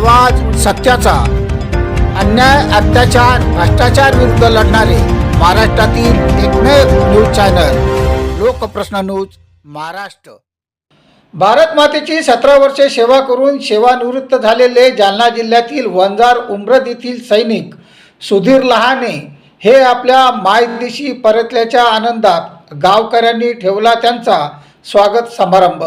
आवाज सत्याचा. अन्याय अत्याचार भ्रष्टाचार विरुद्ध लढणारे महाराष्ट्रातील एकमेव news channel Lokprashna news Maharashtra. Bharat मातेची सतरा वर्षे सेवा करून सेवानिवृत्त झालेले जालना जिल्ह्यातील वंजार उमरद येथील सैनिक सुधीर लहाने हे आपल्या मायदेशी परतल्याच्या आनंदात गावकऱ्यांनी ठेवला त्यांचा स्वागत समारंभ.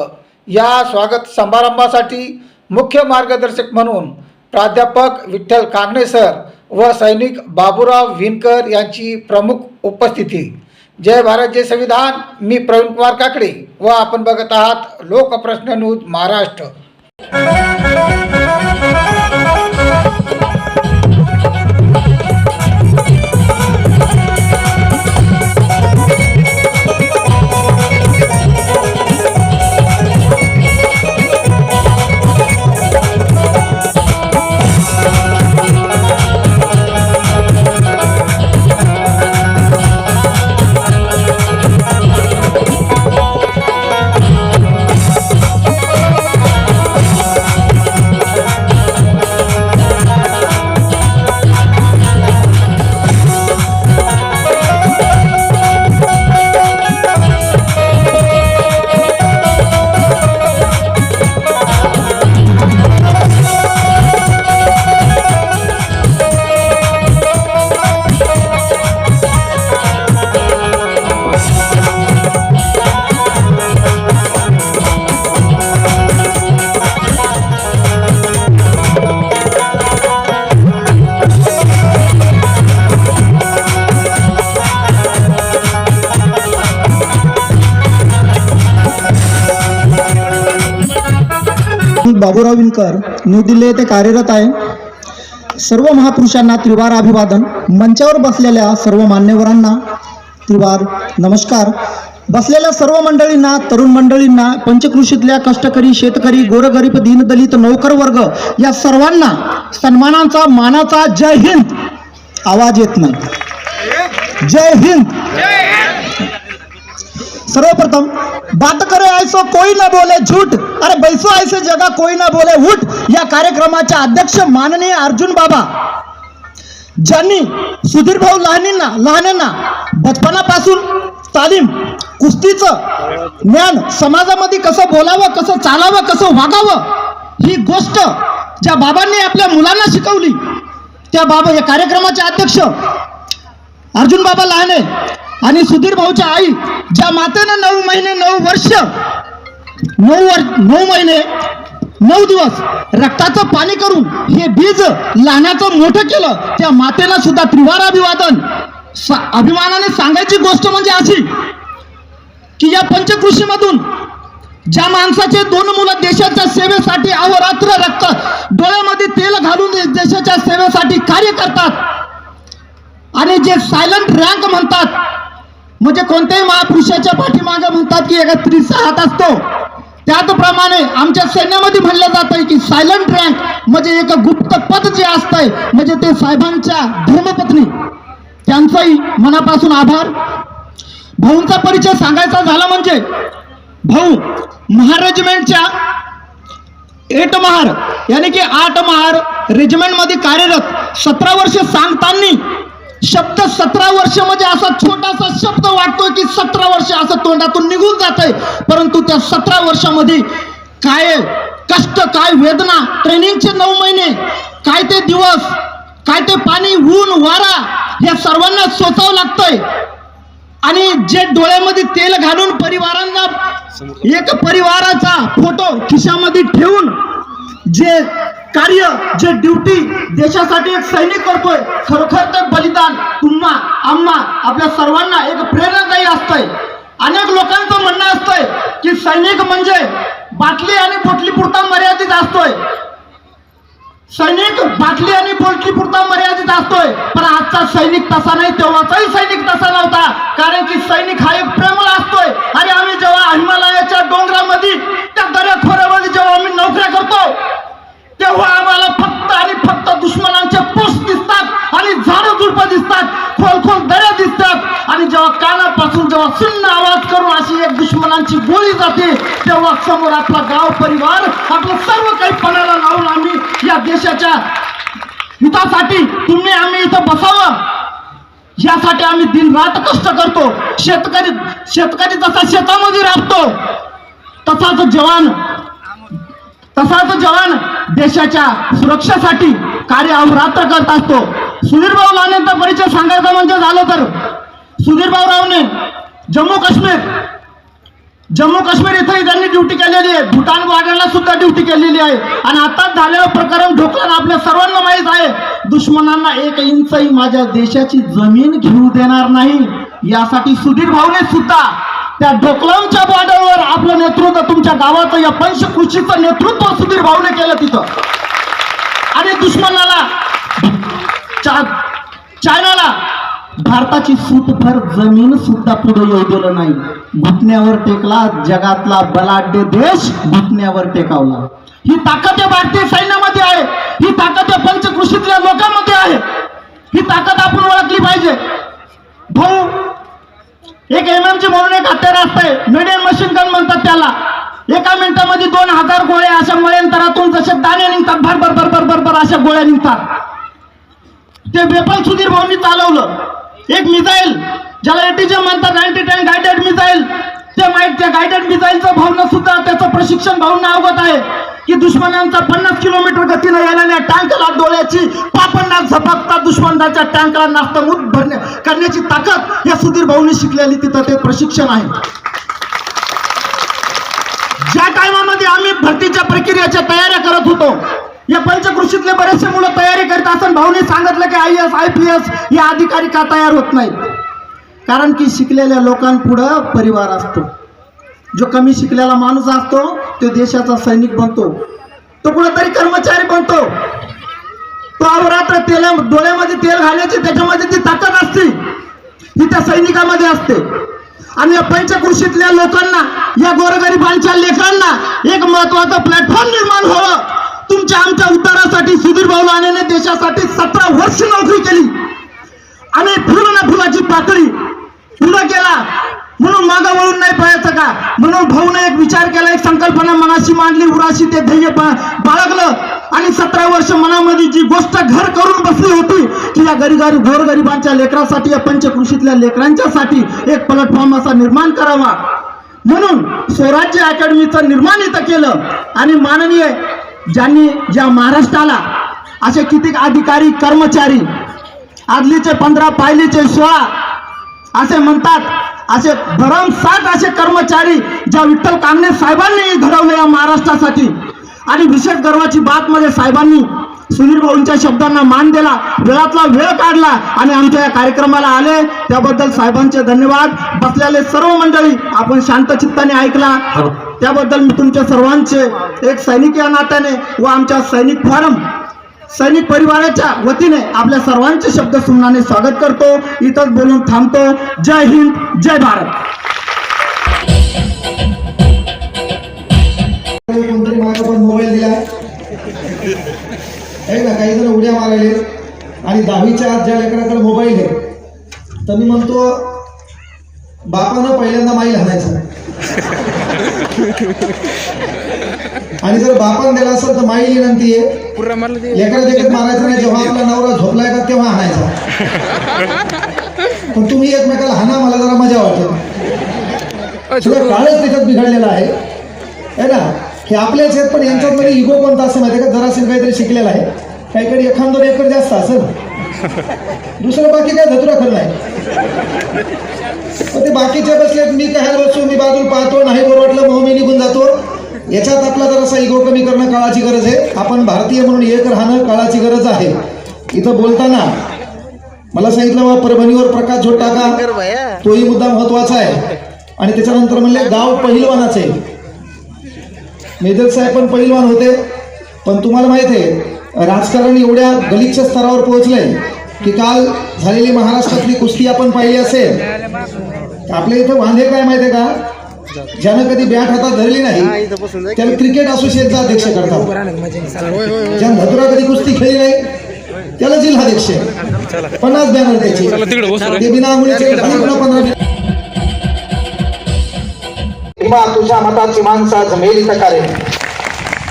या स्वागत समारंभासाठी मुख्य मार्गदर्शक म्हणून प्राध्यापक विठ्ठल कांगणे सर व सैनिक बाबूराव विनकर यांची प्रमुख उपस्थिती. जय भारत जय संविधान. मी प्रवीण कुमार काकडे व आपण बघत आहात लोकप्रश्न न्यूज महाराष्ट्र. बाबूराव विनकर न्यू दिल्ली येथे कार्यरत आहे. सर्व महापुरुषांना त्रिवार अभिवादन. मंचावर बसलेल्या सर्व मान्यवरांना त्रिवार नमस्कार. बसलेल्या सर्व मंडळींना तरुण मंडळींना पंचकृषीतल्या कष्टकरी शेतकरी गोरगरीब दीनदलित नोकर वर्ग या सर्वांना सन्मानाचा मानाचा जय हिंद. आवाज येत नाही. जय हिंद. सर्वप्रथम बात करे ऐसो कोई ना बोले झूठ। अरे बैसो ऐसे जगा कोई ना बोले उठ। या कार्यक्रमाचे अध्यक्ष माननीय अर्जुन बाबा। ज्यांनी सुधीर भाऊ लहानींना लहानांना बचपनापासून तालीम कुस्तीचं ज्ञान समाजामध्ये कसं बोलावं कसं चालावं कसं वागावं ही गोष्ट ज्या बाबांनी आपल्या मुलांना शिकवली त्या बाबा या कार्यक्रमाचे अध्यक्ष अर्जुन बाबा लहाने आणि सुधीर भाऊच्या आई ज्या मातेनं नऊ महिने नऊ वर्ष नऊ वर्ष नऊ महिने नऊ दिवस रक्ताचं पाणी करून हे बीज लहानाचं मोठं केलं त्या मातेला सुद्धा त्रिवार अभिवादन सा- अभिमानाने सांगायची गोष्ट म्हणजे अशी की या पंचकृषीमधून ज्या माणसाचे दोन मुलं देशाच्या सेवेसाठी अहोरात्र रक्त डोळ्यामध्ये तेल घालून देशाच्या सेवेसाठी कार्य करतात आणि जे सायलंट रँक म्हणतात म्हणजे कोणत्याही महापुरुषाच्या पाठीमागे म्हणतात की एका स्त्रीचा हात असतो. त्याचप्रमाणे आमच्या सैन्यामध्ये म्हणलं जात आहे की सायलंट रँक म्हणजे एक गुप्त पद जे असतंय म्हणजे ते साहेबांच्या धर्मपत्नी. त्यांचाही मनापासून आभार. भाऊंचा परिचय सांगायचा झाला म्हणजे भाऊ महारेजिमेंटच्या एट महार यानी की आठ महार रेजिमेंटमध्ये कार्यरत सतरा वर्ष सांगताना शब्द सतरा वर्ष म्हणजे असा छोटासा शब्द वाटतोय की सतरा वर्ष असं तोंडातून निघून जात आहे परंतु त्या सतरा वर्षामध्ये काय कष्ट काय वेदना ट्रेनिंगचे नऊ महिने काय ते दिवस काय ते पाणी ऊन वारा या सर्वांना सोचावं लागतंय. आणि जे डोळ्यामध्ये तेल घालून परिवारांना एक परिवाराचा फोटो खिशामध्ये ठेवून जे कार्य जे ड्युटी देशासाठी एक सैनिक करतोय खरोखर ते बलिदान. तुम्हा आम्हा आपल्या सर्वांना एक प्रेरणादायी असतंय. अनेक लोकांचं म्हणणं असतंय की सैनिक म्हणजे बाटली आणि पोटली पुरता मर्यादित असतोय. सैनिक बाटली आणि पोटली पुरता मर्यादित असतोय. पण आजचा सैनिक तसा नाही तेव्हाचाही सैनिक तसा नव्हता. कारण की सैनिक हा एक प्रेमळ असतोय. आणि आम्ही जेव्हा हिमालयाच्या डोंगरामध्ये त्या दर्याखोऱ्यामध्ये जेव्हा आम्ही नोकऱ्या करतो तेव्हा आम्हाला फक्त आणि फक्त दुश्मनांचे पोस्ट दिसतात आणि झाड झुडप दिसतात खोल खोल दऱ्या दिसतात. आणि जेव्हा कानापासून जेव्हा सुन्न आवाज करून अशी एक दुश्मनांची गोळी जाते तेव्हा समोर आपला गाव परिवार आपलं सर्व काही पणाला लावून आम्ही या देशाच्या हितासाठी तुम्ही आम्ही इथं बसावं. यासाठी आम्ही दिन रात कष्ट करतो. शेतकरी शेतकरी जसा शेतामध्ये राबतो तसाच जवान तसाच जवान देशाच्या सुरक्षेसाठी कार्य अहोरात्र करत असतो. सुधीरभाऊ भाऊ परिचय सांगायचा म्हणजे झालं तर सुधीरभाऊ रावने जम्मू काश्मीर जम्मू काश्मीर इथेही त्यांनी ड्युटी केलेली आहे. भूटान बॉर्डरला सुद्धा ड्युटी केलेली आहे. आणि आताच झालेलं प्रकरण ढोकळण आपल्या सर्वांना माहीत आहे. दुश्मनांना एक इंचही माझ्या देशाची जमीन घेऊ देणार नाही. यासाठी सुधीर भाऊने सुद्धा त्या ढोकलांच्या बॉर्डरवर आपलं नेतृत्व तुमच्या गावाचं या पंचकृषीचं नेतृत्व सुधीर भाऊने केलं तिथं. आणि दुश्मनाला चा- चायनाला भारताची सूतभर जमीन सुद्धा पुढे येऊ दिलं नाही. घुटण्यावर टेकला जगातला बलाढ्य देश घुटण्यावर टेकावला. ही ताकद या भारतीय सैन्यामध्ये आहे. ही ताकद या पंचकृषीतल्या लोकांमध्ये आहे. ही ताकद आपण ओळखली पाहिजे. भाऊ एक एम एम म्हणून एक हत्यार असतंय मीडियम मशीन गन म्हणतात त्याला. एका मिनिटामध्ये दोन हजार गोळ्या अशा मळ्यंतरातून जसे दाणे निघतात भर भर भर भर भर भर अशा गोळ्या निघतात. ते वेपन सुधीर भाऊंनी चालवलं. एक मिसाईल ज्याला एटीजे म्हणतात नाईन्टी टेन गायडेड मिसाईल ते माहीत त्या गायडेड मिसाईलचं भावना सुद्धा त्याचं प्रशिक्षण भावना अवगत आहे. की दुश्मनांचा पन्नास किलोमीटर गतीनं येणाऱ्या टँकला डोळ्याची पापण्णा झपकता दुश्मनाच्या टँकला नास्तमूत भरण्या करण्याची ताकद या सुधीर भाऊनी शिकलेली तिथं ते प्रशिक्षण आहे. ज्या टायमामध्ये आम्ही भरतीच्या प्रक्रियेच्या तयाऱ्या करत होतो या पंचकृषीतले बरेचसे मुलं तयारी करत असताना भाऊने सांगितलं की I S I P S या अधिकारी का तयार होत नाही कारण की शिकलेल्या लोकांपुढं परिवार असतो. जो कमी शिकलेला माणूस असतो तो देशाचा सैनिक बनतो. तो कुठेतरी कर्मचारी बनतो. तो अवरात्र तेला डोळ्यामध्ये तेल घालायची त्याच्यामध्ये ती ताकद असते. ही त्या सैनिकामध्ये असते. आणि या पंचकृषीतल्या लोकांना या गोरगरिबांच्या लेखांना एक महत्वाचं प्लॅटफॉर्म निर्माण व्हावं. तुमच्या आमच्या उद्धारासाठी सुधीर भाऊ लानेने देशासाठी सतरा वर्ष नोकरी केली. आणि फुलं ना फुलाची पातळी पूर्ण केला. म्हणून मागं वळून नाही पाहायचं का? म्हणून भाऊने एक विचार केला एक संकल्पना मनाशी मांडली उराशी ते ध्येय बाळगलं. आणि सतरा वर्ष मनामध्ये जी गोष्ट घर करून बसली होती की या गरीगारी गोरगरिबांच्या लेकरासाठी या पंचकृषीतल्या लेकरांच्यासाठी एक प्लॅटफॉर्म असा निर्माण करावा. म्हणून स्वराज्य अकॅडमीचं निर्माण इथं केलं. आणि माननीय ज्यांनी ज्या महाराष्ट्राला असे किती अधिकारी कर्मचारी आदलीचे पंधरा पायलीचे सोळा असे म्हणतात असे भरमसाठ असे कर्मचारी ज्या विठ्ठल कांगणे साहेबांनी घडवले या महाराष्ट्रासाठी. आणि विशेष गर्वाची बात मध्ये साहेबांनी सुनील भाऊंच्या शब्दांना मान दिला वेळातला वेळ काढला आणि आमच्या या कार्यक्रमाला आले. त्याबद्दल साहेबांचे धन्यवाद. बसलेले सर्व मंडळी आपण शांत चित्ताने ऐकला. त्याबद्दल मी तुमच्या सर्वांचे एक सैनिक या नात्याने व आमच्या सैनिक फारम सैनिक परिवाराच्या वतीने आपल्या सर्वांचे शब्द सुमनाने स्वागत करतो. इथंच बोलून थांबतो. जय हिंद जय भारत. कोणतरी माझा पण मोबाईल दिला. आहे ना काही जण उड्या मारायले. आणि दहावीच्या आत ज्या लेकराकडे मोबाईल आहे तर मी म्हणतो बापानं पहिल्यांदा माईल हाणायचं. आणि जर बापान दिला असेल तर माईल विनंती आहे लेकरा देखत मारायचं नाही जेव्हा आपला नवरा झोपलाय का तेव्हा हाणायचा पण तुम्ही एकमेकाला हाना मला जरा मजा वाटते. सगळं काळच त्याच्यात बिघडलेलं आहे. है ना? हे आपलेच आहेत पण यांच्यामध्ये इगो कोणता असं माहिती का? जराशील काहीतरी शिकलेला आहे. काहीकडे एखाद एकर जास्त असेल. दुसरं बाकी काय धतुरा खरं नाही. ते बाकीचे बसलेत मी काय बसू मी बाजूला पाहतो नाही बरं वाटलं मग मी निघून जातो. याच्यात आपला जरासा इगो कमी करणं काळाची गरज आहे. आपण भारतीय म्हणून एक राहणं काळाची गरज आहे. इथं बोलताना मला सांगितलं बा परभणीवर प्रकाश झोट टाका तोही मुद्दा महत्त्वाचा आहे. आणि त्याच्यानंतर म्हणले गाव पहिलवानाचे. मेजर साहेब पण पहिलवान होते. पण तुम्हाला माहीत आहे राजकारण एवढ्या गलिच्छ स्तरावर पोहोचलंय की काल झालेली महाराष्ट्रातली कुस्ती आपण पाहिली असेल. आपल्या इथं वांधे काय माहिती आहे का? ज्यानं कधी बॅट हातात धरली नाही त्याला क्रिकेट असोसिएशनचा अध्यक्ष करतात. ज्यानं धतुरा कधी कुस्ती खेळली नाही त्याला जिल्हाध्यक्ष. पन्नास बॅनर त्याची बिना पंधरा तुझ्या मताची माणसा जमेल इथं करेल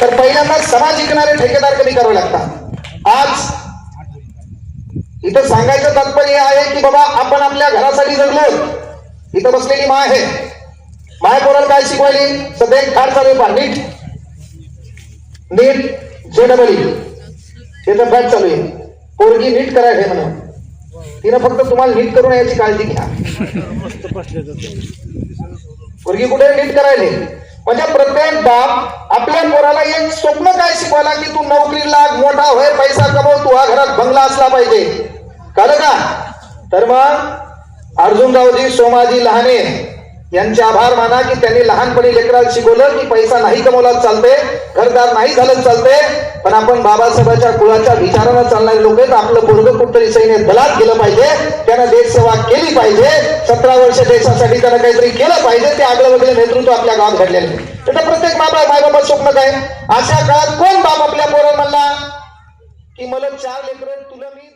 तर पहिल्यांदा समाज जिंकणारे ठेकेदार कमी करावे लागतात. आज इथं सांगायचं तात्पर्य आहे की बाबा आपण आपल्या घरासाठी जगलो इथं बसलेली माय आहे माय कोणाला काय शिकवायली? सध्या एक खाड चालू आहे पहा नीट. नीट जे डबल ई बॅच चालू आहे. पोरगी नीट करायचे आहे म्हणून. तिनं फक्त तुम्हाला नीट करून याची काळजी घ्या. पोरगी कुठे नीट करायले? म्हणजे प्रत्येक बाप आपल्या पोराला एक स्वप्न काय शिकवायला की तू नोकरी लाग मोठा होय पैसा कमव तू हा घरात बंगला असला पाहिजे. कळलं का? तर मग अर्जुनरावजी सोमाजी लहाने यांचे आभार माना की त्यांनी लहानपणी लेकराला शिकवलं की पैसा नाही कमवला चालते घरदार नाही झालं चालते. पण आपण बाबासाहेबांच्या कुळाच्या विचारानं चालणारे लोक आहेत. आपलं पोरग कुठतरी सैन्य दलात गेलं पाहिजे. त्यानं देशसेवा केली पाहिजे. सतरा वर्ष देशासाठी त्यानं काहीतरी केलं पाहिजे. ते आगळं वगैरे नेतृत्व आपल्या गावात घडलेलं आहे. त्याचं प्रत्येक बाबा मायबाबा स्वप्न काय? अशा काळात कोण बाप आपल्या पोराला म्हणला की मला चार लेकर तुला मी